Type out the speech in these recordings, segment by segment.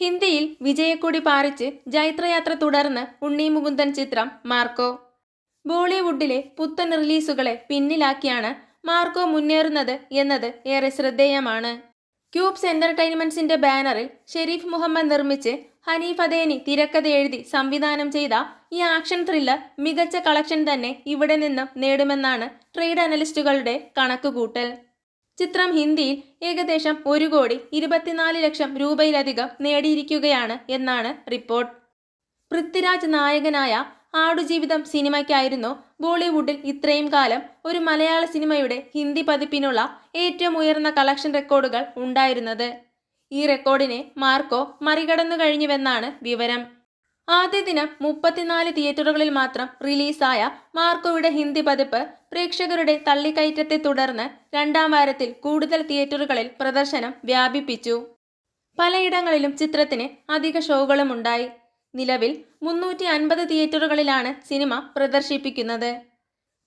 ഹിന്ദിയിൽ വിജയക്കൊടി പാറിച്ച് ജൈത്രയാത്ര തുടർന്ന് ഉണ്ണി മുകുന്ദൻ ചിത്രം മാർക്കോ. ബോളിവുഡിലെ പുത്തൻ റിലീസുകളെ പിന്നിലാക്കിയാണ് മാർക്കോ മുന്നേറുന്നത് എന്നത് ഏറെ ശ്രദ്ധേയമാണ്. ക്യൂബ്സ് എന്റർടൈൻമെന്റ്സിന്റെ ബാനറിൽ ഷെരീഫ് മുഹമ്മദ് നിർമ്മിച്ച് ഹനീഫ് അദേനി തിരക്കഥ എഴുതി സംവിധാനം ചെയ്ത ഈ ആക്ഷൻ ത്രില്ലർ മികച്ച കളക്ഷൻ തന്നെ ഇവിടെ നിന്നും നേടുമെന്നാണ് ട്രേഡ് അനലിസ്റ്റുകളുടെ കണക്കുകൂട്ടൽ. ചിത്രം ഹിന്ദിയിൽ ഏകദേശം ഒരു കോടി ഇരുപത്തിനാല് ലക്ഷം രൂപയിലധികം നേടിയിരിക്കുകയാണ് എന്നാണ് റിപ്പോർട്ട്. പൃഥ്വിരാജ് നായകനായ ആടുജീവിതം സിനിമയ്ക്കായിരുന്നു ബോളിവുഡിൽ ഇത്രയും കാലം ഒരു മലയാള സിനിമയുടെ ഹിന്ദി പതിപ്പിനുള്ള ഏറ്റവും ഉയർന്ന കളക്ഷൻ റെക്കോർഡുകൾ ഉണ്ടായിരുന്നത്. ഈ റെക്കോർഡിനെ മാർക്കോ മറികടന്നു കഴിഞ്ഞുവെന്നാണ് വിവരം. ആദ്യ ദിനം മുപ്പത്തിനാല് തിയേറ്ററുകളിൽ മാത്രം റിലീസായ മാർക്കോയുടെ ഹിന്ദി പതിപ്പ് പ്രേക്ഷകരുടെ തള്ളിക്കയറ്റത്തെ തുടർന്ന് രണ്ടാം വാരത്തിൽ കൂടുതൽ തിയേറ്ററുകളിൽ പ്രദർശനം വ്യാപിപ്പിച്ചു. പലയിടങ്ങളിലും ചിത്രത്തിന് അധിക ഷോകളും ഉണ്ടായി. നിലവിൽ മുന്നൂറ്റി അൻപത് തിയേറ്ററുകളിലാണ് സിനിമ പ്രദർശിപ്പിക്കുന്നത്.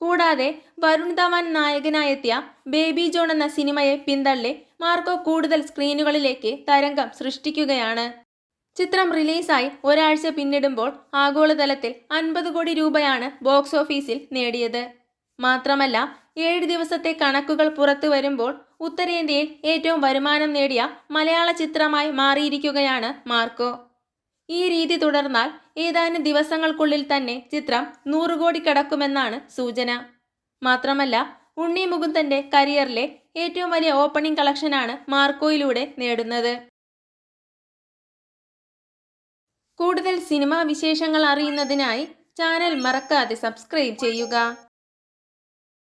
കൂടാതെ വരുൺ ധവാൻ നായകനായെത്തിയ ബേബി ജോൺ എന്ന സിനിമയെ പിന്തള്ളി മാർക്കോ കൂടുതൽ സ്ക്രീനുകളിലേക്ക് തരംഗം സൃഷ്ടിക്കുകയാണ്. ചിത്രം റിലീസായി ഒരാഴ്ച പിന്നിടുമ്പോൾ ആഗോളതലത്തിൽ അൻപത് കോടി രൂപയാണ് ബോക്സ് ഓഫീസിൽ നേടിയത്. മാത്രമല്ല ഏഴ് ദിവസത്തെ കണക്കുകൾ പുറത്തു വരുമ്പോൾ ഉത്തരേന്ത്യയിൽ ഏറ്റവും വരുമാനം നേടിയ മലയാള ചിത്രമായി മാറിയിരിക്കുകയാണ് മാർക്കോ. ഈ രീതി തുടർന്നാൽ ഏതാനും ദിവസങ്ങൾക്കുള്ളിൽ തന്നെ ചിത്രം നൂറ് കോടി കടക്കുമെന്നാണ് സൂചന. മാത്രമല്ല ഉണ്ണി മുകുന്ദന്റെ കരിയറിലെ ഏറ്റവും വലിയ ഓപ്പണിംഗ് കളക്ഷനാണ് മാർക്കോയിലൂടെ നേടുന്നത്. കൂടുതൽ സിനിമാ വിശേഷങ്ങൾ അറിയുന്നതിനായി ചാനൽ മറക്കാതെ സബ്സ്ക്രൈബ് ചെയ്യുക.